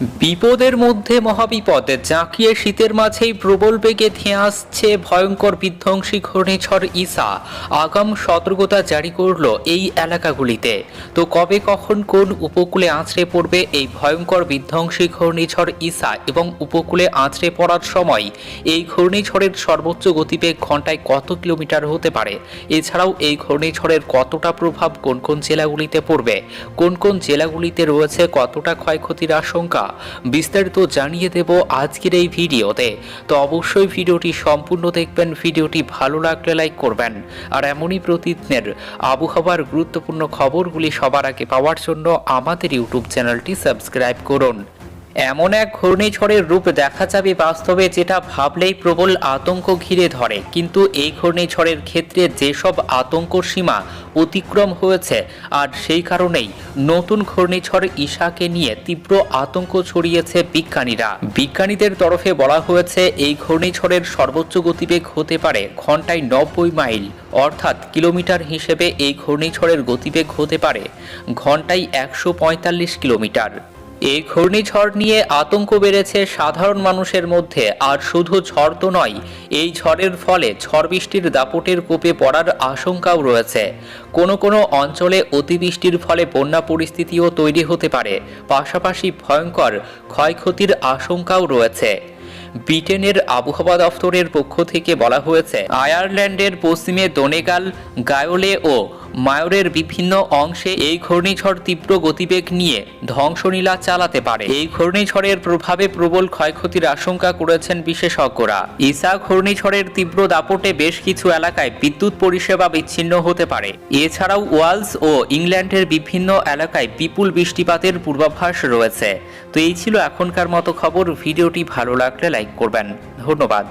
বিপদের মধ্যে মহাবিপদ জাঁকিয়ে শীতের মাঝেই প্রবল বেগে ধেয়ে আসছে ভয়ঙ্কর বিধ্বংসী ঘূর্ণিঝড় ইসা। আগাম সতর্কতা জারি করল এই এলাকাগুলিতে। তো কবে কখন কোন উপকূলে আছড়ে পড়বে এই ভয়ঙ্কর বিধ্বংসী ঘূর্ণিঝড় ইসা এবং উপকূলে আছড়ে পড়ার সময় এই ঘূর্ণিঝড়ের সর্বোচ্চ গতিবেগ ঘন্টায় কত কিলোমিটার হতে পারে? এছাড়াও এই ঘূর্ণিঝড়ের কতটা প্রভাব কোন কোন জেলাগুলিতে পড়বে? কোন কোন জেলাগুলিতে রয়েছে কতটা ক্ষয়ক্ষতির আশঙ্কা? বিস্তারিত জানিয়ে দেব আজকের এই ভিডিওতে। তো অবশ্যই ভিডিওটি সম্পূর্ণ দেখবেন, ভিডিওটি ভালো লাগলে লাইক করবেন। আর এমনই প্রতিদিনের আবহাওয়ার গুরুত্বপূর্ণ খবরগুলি সবার আগে পাওয়ার জন্য আমাদের ইউটিউব চ্যানেলটি সাবস্ক্রাইব করুন। এমন এক ঘূর্ণিঝড়ের রূপ দেখা যাবে বাস্তবে যেটা ভাবলেই প্রবল আতঙ্ক ঘিরে ধরে। কিন্তু এই ঘূর্ণিঝড়ের ক্ষেত্রে যেসব আতঙ্ক সীমা অতিক্রম হয়েছে, আর সেই কারণেই নতুন ঘূর্ণিঝড় ঈশাকে নিয়ে তীব্র আতঙ্ক ছড়িয়েছে বিজ্ঞানীরা। বিজ্ঞানীদের তরফে বলা হয়েছে, এই ঘূর্ণিঝড়ের সর্বোচ্চ গতিবেগ হতে পারে ঘন্টায় নব্বই মাইল, অর্থাৎ কিলোমিটার হিসেবে এই ঘূর্ণিঝড়ের গতিবেগ হতে পারে ঘন্টায় একশো পঁয়তাল্লিশ কিলোমিটার। এই ঘূর্ণিঝড় নিয়ে আতঙ্ক বেড়েছে সাধারণ মানুষের মধ্যে, আর শুধু ঝড় তো নয়, এই ঝড়ের ফলে ঝড় বৃষ্টির দাপটের কোপে পড়ার আশঙ্কাও রয়েছে। কোনো কোনো অঞ্চলে অতিবৃষ্টির ফলে বন্যা পরিস্থিতিও তৈরি হতে পারে, পাশাপাশি ভয়ঙ্কর ক্ষয়ক্ষতির আশঙ্কাও রয়েছে। ব্রিটেনের আবহাওয়া দফতরের পক্ষ থেকে বলা হয়েছে, আয়ারল্যান্ডের পশ্চিমে দোনেগাল, গায়োলে ও মায়োরের বিভিন্ন অংশে এই ঘূর্ণিঝড় তীব্র গতিবেগ নিয়ে ধ্বংসনীলা চালাতে পারে। এই ঘূর্ণিঝড়ের প্রভাবে প্রবল ক্ষয়ক্ষতির আশঙ্কা করেছেন বিশেষজ্ঞরা। ইসা ঘূর্ণিঝড়ের তীব্র দাপটে বেশ কিছু এলাকায় বিদ্যুৎ পরিষেবা বিচ্ছিন্ন হতে পারে। এছাড়াও ওয়ালস ও ইংল্যান্ডের বিভিন্ন এলাকায় বিপুল বৃষ্টিপাতের পূর্বাভাস রয়েছে। তো এই ছিল এখনকার মতো খবর। ভিডিওটি ভালো লাগলে লাইক করবেন। ধন্যবাদ।